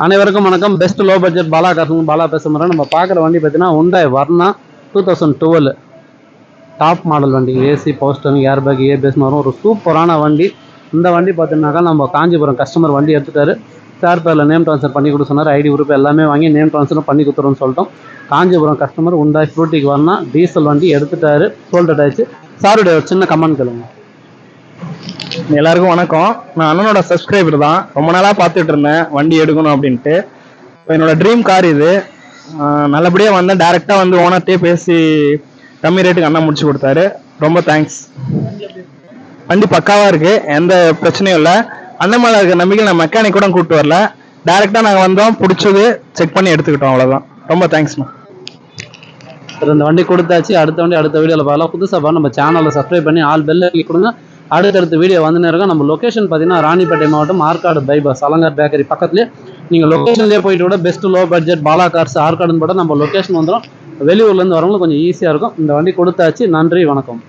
அனைவருக்கும் வணக்கம். Best low budget Bala காசுங்க பாலா பேச முறை நம்ம பார்க்குற வண்டி பார்த்தீங்கன்னா Hyundai Verna two thousand twelve top model வண்டி. ஏசி போஸ்டர் ஏர் பேக் ஏபிஎஸ்னு வரும் ஒரு சூப்பரான வண்டி. இந்த வண்டி பார்த்தீங்கன்னாக்கா நம்ம காஞ்சிபுரம் கஸ்டமர் வண்டி எடுத்துட்டாரு. சார் பேரில் நேம் ட்ரான்ஸ்ஃபர் பண்ணி கொடுத்து சொன்னார். ஐடி உறுப்பு எல்லாமே வாங்கி நேம் ட்ரான்ஸ்ஃபரும் பண்ணி கொடுத்துருன்னு சொல்லிட்டோம். காஞ்சிபுரம் கஸ்டமர் உண்டாய் ஃப்ரூட்டிக்கு வரனா டீசல் வண்டி எடுத்துட்டாரு. சோல்டட் ஆயிடுச்சு. சாருடைய ஒரு சின்ன கமெண்ட் கேளுங்க. எல்லாருக்கும் வணக்கம். நான் அண்ணனோட சப்ஸ்கிரைபர் தான். ரொம்ப நாளாக பார்த்துட்டு இருந்தேன். வண்டி எடுக்கணும் அப்படின்ட்டு. இப்போ என்னோட ட்ரீம் கார் இது. நல்லபடியாக நல்லபடியா வந்தேன். டேரெக்டாக வந்து ஓனர்ட்டே பேசி கம்மி ரேட்டுக்கு அண்ணன் முடிச்சு கொடுத்தாரு. ரொம்ப தேங்க்ஸ் வண்டி பக்காவாக இருக்கு. எந்த பிரச்சனையும் இல்லை. அந்த மாதிரி இருக்க நம்பிக்கை நான் மெக்கானிக் கூட கூப்பிட்டு வரல. டேரெக்டாக நாங்கள் வந்தோம். பிடிச்சது செக் பண்ணி எடுத்துக்கிட்டோம். அவ்வளோதான் ரொம்ப தேங்க்ஸ்ண்ணா இந்த வண்டி கொடுத்தாச்சு. அடுத்த வண்டி அடுத்த வீடியோவில் பார்க்கலாம். புதுசாக நம்ம சேனலில் சப்ஸ்கிரைப் பண்ணி ஆல் பெல் கிளிக் கொடுங்க. அடுத்தடுத்த வீடியோ வந்துன்னு இருக்கும். நம்ம லொக்கேஷன் பார்த்தீங்கன்னா ராணிப்பேட்டை மாவட்டம் ஆற்காடு பைபாஸ் அலங்கார் பேக்கரி பக்கத்துலேயே. நீங்கள் லொக்கேஷன்லேயே போயிட்டு கூட best low budget Bala cars ஆற்காடுன்னு போட்டால் நம்ம லொக்கேஷன் வந்துடும் வெளியூர்லேருந்து வரவங்களுக்கு கொஞ்சம் ஈஸியாக இருக்கும். இந்த வண்டி கொடுத்தாச்சு. நன்றி வணக்கம்.